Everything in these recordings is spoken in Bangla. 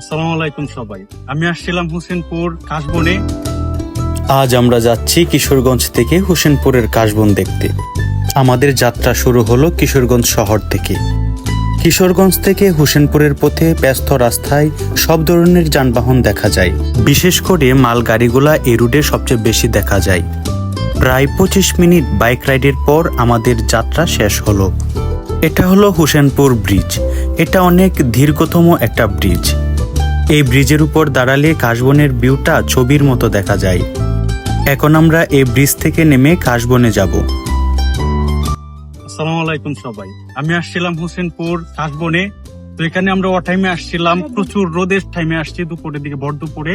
আসসালামু আলাইকুম সবাই। আমি আসছিলাম হোসেনপুর কাশবনে। আজ আমরা যাচ্ছি কিশোরগঞ্জ থেকে হোসেনপুরের কাশবন দেখতে। আমাদের যাত্রা শুরু হলো কিশোরগঞ্জ শহর থেকে। কিশোরগঞ্জ থেকে হোসেনপুরের পথে ব্যস্ত রাস্তায় সব ধরনের যানবাহন দেখা যায়। বিশেষ করে মালগাড়িগুলা এই রুটে সবচেয়ে বেশি দেখা যায়। প্রায় পঁচিশ মিনিট বাইক রাইডের পর আমাদের যাত্রা শেষ হলো। এটা হলো হোসেনপুর ব্রিজ। এটা অনেক দীর্ঘতম একটা ব্রিজ। এই ব্রিজের উপর দাঁড়ালে কাশবনের ভিউটা ছবির মতো দেখা যায়। এখন আমরা এই ব্রিজ থেকে নেমে কাশবনে যাব। আসসালামু আলাইকুম সবাই। আমি আসছিলাম হোসেনপুর কাশবনে। তো এখানে আমরা ও টাইমে আসছিলাম। প্রচুর রোদের টাইমে আসছি দুপুরের দিকে ভর দুপুরে।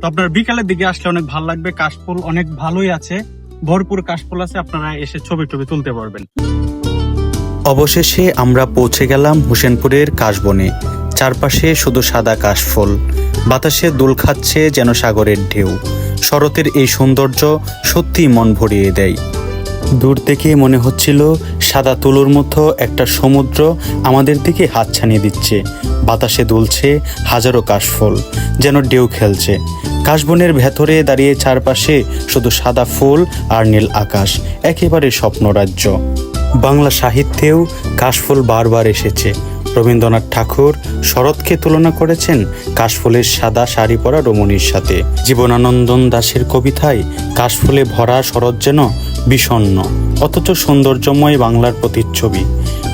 তো আপনার বিকালের দিকে আসলে অনেক ভালো লাগবে। কাশফুল অনেক ভালোই আছে। ভরপুর কাশফুল আছে। আপনারা এসে ছবি টবি তুলতে পারবেন। অবশেষে আমরা পৌঁছে গেলাম হোসেনপুরের কাশবনে। চারপাশে শুধু সাদা কাশফুল। বাতাসে দোল খাচ্ছে যেন সাগরের ঢেউ। শরতের এই সৌন্দর্য সত্যিই মন ভরিয়ে দেয়। দূর থেকে মনে হচ্ছিল সাদা তুলোর মতো একটা সমুদ্র আমাদের দিকে হাত ছানিয়ে দিচ্ছে। বাতাসে দুলছে হাজারো কাশফুল যেন ঢেউ খেলছে। কাশবনের ভেতরে দাঁড়িয়ে চারপাশে শুধু সাদা ফুল আর নীল আকাশ, একেবারে স্বপ্নরাজ্য। বাংলা সাহিত্যেও কাশফুল বারবার এসেছে। রবীন্দ্রনাথ ঠাকুর শরৎকে তুলনা করেছেন কাশফুলের সাদা শাড়ি পরা রমণীর সাথে। জীবনানন্দন দাশের কবিতায় কাশফুলে ভরা শরৎ যেন বিষণ্ণ, অথচ সৌন্দর্যময় বাংলার প্রতিচ্ছবি।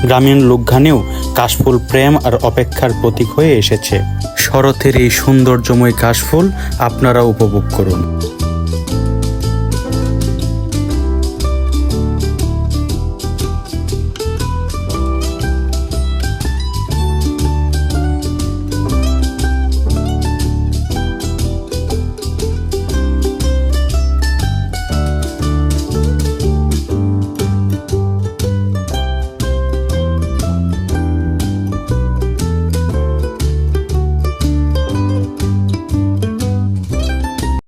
গ্রামীণ লোকগানেও কাশফুল প্রেম আর অপেক্ষার প্রতীক হয়ে এসেছে। শরতের এই সৌন্দর্যময় কাশফুল আপনারা উপভোগ করুন।